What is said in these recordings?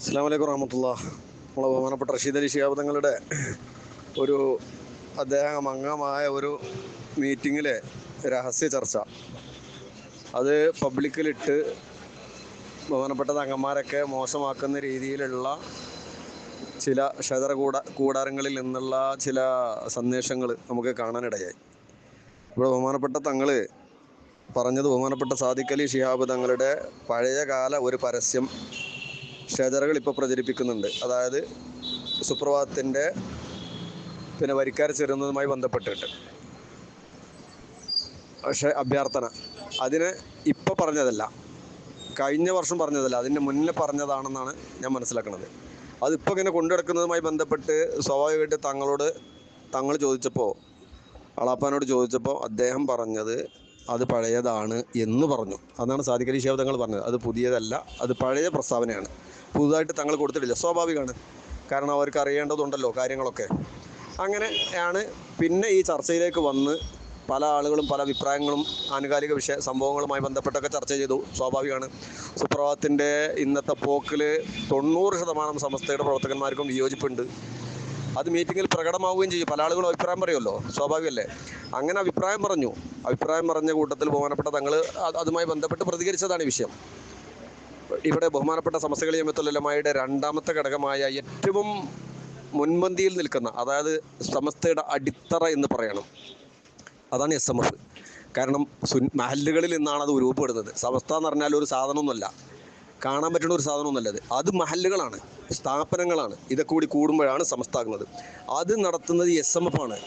അസ്സാം വലൈക്കും റഹമത്തുള്ള നമ്മളെ ബഹുമാനപ്പെട്ട റഷീദ് അലി ഷിയാബ് തങ്ങളുടെ ഒരു അദ്ദേഹം അംഗമായ ഒരു മീറ്റിങ്ങിലെ രഹസ്യ ചർച്ച. അത് പബ്ലിക്കിലിട്ട് ബഹുമാനപ്പെട്ട തങ്ങന്മാരൊക്കെ മോശമാക്കുന്ന രീതിയിലുള്ള ചില ക്ഷേത്ര കൂട കൂടാരങ്ങളിൽ നിന്നുള്ള ചില സന്ദേശങ്ങൾ നമുക്ക് കാണാനിടയായി. ഇവിടെ ബഹുമാനപ്പെട്ട തങ്ങൾ പറഞ്ഞത് ബഹുമാനപ്പെട്ട സാദിഖ് അലി ഷിഹാബ് തങ്ങളുടെ പഴയകാല ഒരു പരസ്യം ഷെജറകൾ ഇപ്പോൾ പ്രചരിപ്പിക്കുന്നുണ്ട്. അതായത് സുപ്രഭാതത്തിന്റെ പിന്നെ വരിക്കാർ ചേരുന്നതുമായി ബന്ധപ്പെട്ടിട്ട്. പക്ഷേ അഭ്യർത്ഥന. അതിന് ഇപ്പോൾ പറഞ്ഞതല്ല. കഴിഞ്ഞ വർഷം പറഞ്ഞതല്ല. അതിന്റെ മുന്നേ പറഞ്ഞതാണെന്നാണ് ഞാൻ മനസ്സിലാക്കുന്നത് അതിപ്പോൾ ഇങ്ങനെ കൊണ്ടുനടക്കുന്നതുമായി ബന്ധപ്പെട്ട് സ്വാഭാവികമായിട്ട് തങ്ങളോട് തങ്ങൾ ചോദിച്ചപ്പോൾ അളാപ്പാനോട് ചോദിച്ചപ്പോൾ അദ്ദേഹം പറഞ്ഞത് അത് പഴയതാണ് എന്ന് പറഞ്ഞു. അതാണ് അലി ഷിഹാബ് തങ്ങൾ പറഞ്ഞത്. അത് പുതിയതല്ല അത് പഴയ പ്രസ്താവനയാണ്. പുതുതായിട്ട് തങ്ങൾ കൊടുത്തിട്ടില്ല. സ്വാഭാവികമാണ്. കാരണം അവർക്ക് അറിയേണ്ടതുണ്ടല്ലോ കാര്യങ്ങളൊക്കെ. അങ്ങനെയാണ് പിന്നെ ഈ ചർച്ചയിലേക്ക് വന്ന് പല ആളുകളും പല അഭിപ്രായങ്ങളും ആനുകാലിക വിഷയ സംഭവങ്ങളുമായി ബന്ധപ്പെട്ടൊക്കെ ചർച്ച ചെയ്തു. സ്വാഭാവികമാണ്. സുപ്രഭാതത്തിന്റെ ഇന്നത്തെ പോക്കിൽ തൊണ്ണൂറ് ശതമാനം സമസ്തയുടെ പ്രവർത്തകന്മാർക്കും വിയോജിപ്പുണ്ട്. അത് മീറ്റിങ്ങിൽ പ്രകടമാവുകയും ചെയ്യും. പല ആളുകളും അഭിപ്രായം പറയുമല്ലോ. സ്വാഭാവികമല്ലേ? അങ്ങനെ അഭിപ്രായം പറഞ്ഞു. അഭിപ്രായം പറഞ്ഞ കൂട്ടത്തിൽ ബഹുമാനപ്പെട്ട തങ്ങൾ അതുമായി ബന്ധപ്പെട്ട് പ്രതികരിച്ചതാണ് ഈ വിഷയം. ഇവിടെ ബഹുമാനപ്പെട്ട സമസ്തകളി ജമത്തുലമായുടെ രണ്ടാമത്തെ ഘടകമായ ഏറ്റവും മുൻപന്തിയിൽ നിൽക്കുന്ന അതായത് സമസ്തയുടെ അടിത്തറ എന്ന് പറയണം. അതാണ് എസ് എം എഫ് കാരണം സുൻ മഹല്ലുകളിൽ നിന്നാണ് അത് രൂപപ്പെടുന്നത്. സമസ്ത എന്ന് പറഞ്ഞാൽ ഒരു സാധനമൊന്നുമല്ല. കാണാൻ പറ്റുന്ന ഒരു സാധനമൊന്നുമല്ല അത്. അത് മഹല്ലുകളാണ്. സ്ഥാപനങ്ങളാണ്. ഇതൊക്കെ കൂടി കൂടുമ്പോഴാണ് സമസ്താകുന്നത്. അത് നടത്തുന്നത് എസ് എം എഫ് ആണ്.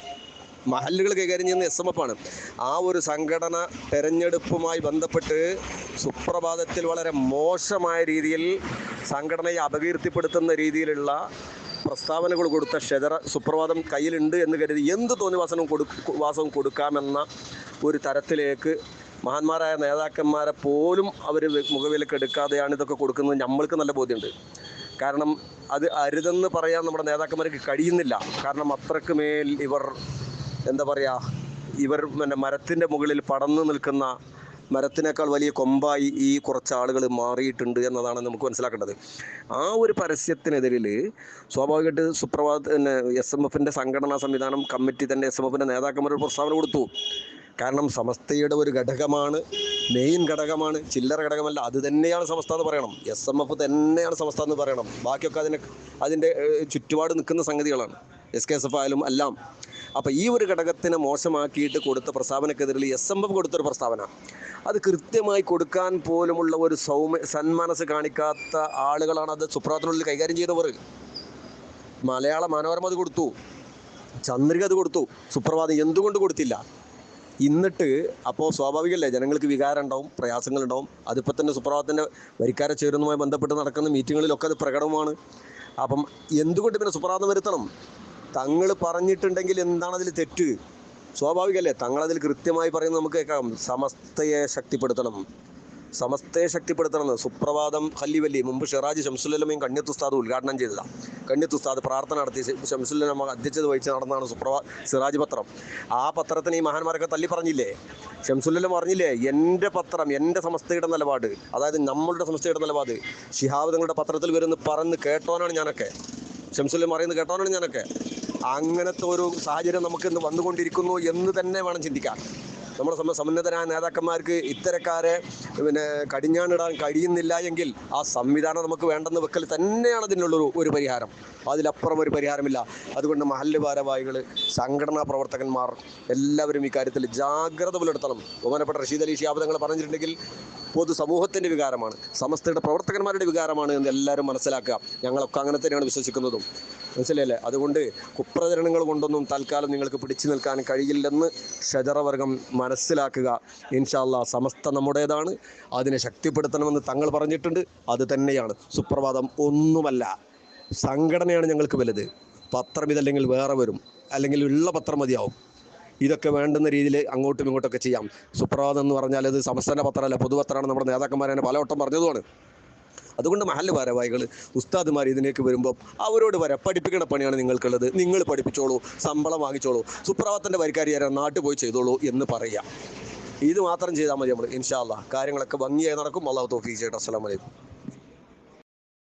മഹല്ലുകൾ കൈകാര്യം ചെയ്യുന്ന എസ് എം എഫ് ആണ്. ആ ഒരു സംഘടന തെരഞ്ഞെടുപ്പുമായി ബന്ധപ്പെട്ട് സുപ്രഭാതത്തിൽ വളരെ മോശമായ രീതിയിൽ സംഘടനയെ അപകീർത്തിപ്പെടുത്തുന്ന രീതിയിലുള്ള പ്രസ്താവനകൾ കൊടുത്ത ഷെതറ സുപ്രഭാതം കയ്യിലുണ്ട് എന്ന് കരുതി എന്ത് തോന്നിവാസനവും കൊടു വാസവും കൊടുക്കാമെന്ന ഒരു തരത്തിലേക്ക് മഹാന്മാരായ നേതാക്കന്മാരെ പോലും അവർ മുഖവിലേക്ക് എടുക്കാതെയാണ് ഇതൊക്കെ കൊടുക്കുന്നത്. നമ്മൾക്ക് നല്ല ബോധ്യമുണ്ട്. കാരണം അത് അരുതെന്ന് പറയാൻ നമ്മുടെ നേതാക്കന്മാർക്ക് കഴിയുന്നില്ല. കാരണം അത്രയ്ക്ക് മേൽ ഇവർ എന്താ പറയുക ഇവർ പിന്നെ മരത്തിന്റെ മുകളിൽ പടന്നു നിൽക്കുന്ന മരത്തിനേക്കാൾ വലിയ കൊമ്പായി ഈ കുറച്ച് ആളുകൾ മാറിയിട്ടുണ്ട് എന്നതാണ് നമുക്ക് മനസ്സിലാക്കേണ്ടത്. ആ ഒരു പരസ്യത്തിനെതിരിൽ സ്വാഭാവികമായിട്ട് സുപ്രഭാത് എസ് എം എഫിന്റെ സംഘടനാ സംവിധാനം കമ്മിറ്റി തന്നെ എസ് എം എഫിന്റെ നേതാക്കന്മാർ പ്രസ്താവന കൊടുത്തു. കാരണം സമസ്തയുടെ ഒരു ഘടകമാണ് മെയിൻ ഘടകമാണ് ചില്ലറ ഘടകമല്ല അത് തന്നെയാണ് സമസ്ത എന്ന് പറയണം. എസ് എം എഫ് തന്നെയാണ് സമസ്ത എന്ന് പറയണം. ബാക്കിയൊക്കെ അതിന് അതിന്റെ ചുറ്റുപാട് നിൽക്കുന്ന സംഗതികളാണ്. എസ് കെ എസ് എഫ് ആയാലും എല്ലാം. അപ്പോൾ ഈ ഒരു ഘടകത്തിനെ മോശമാക്കിയിട്ട് കൊടുത്ത പ്രസ്താവനക്കെതിരിൽ എസ് എം എഫ് കൊടുത്തൊരു പ്രസ്താവന. അത് കൃത്യമായി കൊടുക്കാൻ പോലുമുള്ള ഒരു സൗമ്യ സന്മനസ് കാണിക്കാത്ത ആളുകളാണ് അത് സുപ്രാത്തിനുള്ളിൽ കൈകാര്യം ചെയ്തവർ. മലയാള മനോരമ അത് കൊടുത്തു. ചന്ദ്രിക അത് കൊടുത്തു. സുപ്രഭാതം എന്തുകൊണ്ട് കൊടുത്തില്ല? എന്നിട്ട് അപ്പോൾ സ്വാഭാവികമല്ലേ ജനങ്ങൾക്ക് വികാരം ഉണ്ടാവും പ്രയാസങ്ങളുണ്ടാവും അതിപ്പോൾ തന്നെ സുപ്രഭാതത്തിന്റെ വരിക്കാരെ ചേരുന്നതുമായി ബന്ധപ്പെട്ട് നടക്കുന്ന മീറ്റിങ്ങുകളിലൊക്കെ അത് പ്രകടമാണ്. അപ്പം എന്തുകൊണ്ട് പിന്നെ സുപ്രഭാതം വരുത്തണം? തങ്ങൾ പറഞ്ഞിട്ടുണ്ടെങ്കിൽ എന്താണ് അതിൽ തെറ്റ്? സ്വാഭാവികമല്ലേ തങ്ങളതിൽ കൃത്യമായി പറയുന്നത് നമുക്ക് കേൾക്കാം. സമസ്തയെ ശക്തിപ്പെടുത്തണം. സമസ്തയെ ശക്തിപ്പെടുത്തണമെന്ന് സുപ്രഭാതം ഹല്ലിവല്ലി മുമ്പ് ഷിറാജ് ഷംസുല്ലമയും കണ്യത്ത് ഉദ്ഘാടനം ചെയ്തതാണ് കണ്യത്ത് ഉസ്താദ് പ്രാർത്ഥന നടത്തി ഷംസുല്ലമ അധ്യക്ഷത വഹിച്ച് നടന്നതാണ് സുപ്രഭാ സിറാജ് പത്രം. ആ പത്രത്തിന് ഈ മഹാന്മാരൊക്കെ തള്ളി പറഞ്ഞില്ലേ? ഷംസുല്ലം പറഞ്ഞില്ലേ എന്റെ പത്രം എന്റെ സമസ്തയുടെ നിലപാട് അതായത് നമ്മളുടെ സമസ്തയുടെ നിലപാട്. ഷിഹാബ് തങ്ങളുടെ പത്രത്തിൽ വരുന്ന പറഞ്ഞ് കേട്ടോനാണ് ഞാനൊക്കെ. ഷംസുല്ലം പറയുന്നത് കേട്ടോനാണ് ഞാനൊക്കെ. അങ്ങനത്തെ ഒരു സാഹചര്യം നമുക്ക് ഇന്ന് വന്നുകൊണ്ടിരിക്കുന്നു എന്ന് തന്നെ വേണം ചിന്തിക്കാൻ. നമ്മുടെ സമ സമുന്നതരായ നേതാക്കന്മാർക്ക് ഇത്തരക്കാരെ പിന്നെ കടിഞ്ഞാണിടാൻ കഴിയുന്നില്ല എങ്കിൽ ആ സംവിധാനം നമുക്ക് വേണ്ടെന്ന് വെക്കൽ തന്നെയാണ് അതിനുള്ളൊരു ഒരു പരിഹാരം. അതിലപ്പുറം ഒരു പരിഹാരമില്ല. അതുകൊണ്ട് മഹല്ല് ഭാരവാഹികൾ സംഘടനാ പ്രവർത്തകന്മാർ എല്ലാവരും ഇക്കാര്യത്തിൽ ജാഗ്രത പുലർത്തണം. ബഹുമാനപ്പെട്ട റഷീദ് അലി ഷിയാബ് തങ്ങൾ പറഞ്ഞിട്ടുണ്ടെങ്കിൽ പൊതുസമൂഹത്തിന്റെ വികാരമാണ് സമസ്തയുടെ പ്രവർത്തകന്മാരുടെ വികാരമാണ് എന്ന് എല്ലാവരും മനസ്സിലാക്കുക. ഞങ്ങളൊക്കെ അങ്ങനെ തന്നെയാണ് വിശ്വസിക്കുന്നതും. മനസ്സിലായല്ലേ? അതുകൊണ്ട് കുപ്രചരണങ്ങൾ കൊണ്ടൊന്നും തൽക്കാലം നിങ്ങൾക്ക് പിടിച്ചു നിൽക്കാൻ കഴിയില്ലെന്ന് ഷജറവർഗം മനസ്സിലാക്കുക. ഇൻഷാല്ല സമസ്ത നമ്മുടേതാണ്. അതിനെ ശക്തിപ്പെടുത്തണമെന്ന് തങ്ങൾ പറഞ്ഞിട്ടുണ്ട്. അത് തന്നെയാണ്. സുപ്രഭാതം ഒന്നുമല്ല. സംഘടനയാണ് ഞങ്ങൾക്ക് വലുത്. പത്രം ഇതല്ലെങ്കിൽ വേറെ വരും. അല്ലെങ്കിൽ ഉള്ള പത്രം മതിയാവും. ഇതൊക്കെ വേണ്ടുന്ന രീതിയിൽ അങ്ങോട്ടും ഇങ്ങോട്ടൊക്കെ ചെയ്യാം. സുപ്രഭാതം എന്ന് പറഞ്ഞാൽ അത് സംസ്ഥാന പത്രമല്ല പൊതുപത്രമാണ്. നമ്മുടെ നേതാക്കന്മാരെ പലവട്ടം പറഞ്ഞതുമാണ്. അതുകൊണ്ട് മഹല്ല് ഭാരവാഹികൾ ഉസ്താദ്മാർ ഇതിലേക്ക് വരുമ്പോൾ അവരോട് വരെ പഠിപ്പിക്കുന്ന പണിയാണ് നിങ്ങൾക്കുള്ളത്. നിങ്ങൾ പഠിപ്പിച്ചോളൂ ശമ്പളം വാങ്ങിച്ചോളൂ സുപ്രഭാതത്തിന്റെ വരിക്കാരി ആരാ നാട്ടിൽ പോയി ചെയ്തോളൂ എന്ന് പറയുക ഇത് മാത്രം ചെയ്താൽ മതി നമ്മൾ ഇൻഷാല്ല കാര്യങ്ങളൊക്കെ ഭംഗിയായി നടക്കും. അള്ളാഹു തോഫീസ് ചെയ്യട്ടെ. അസ്സലാമലൈക്കും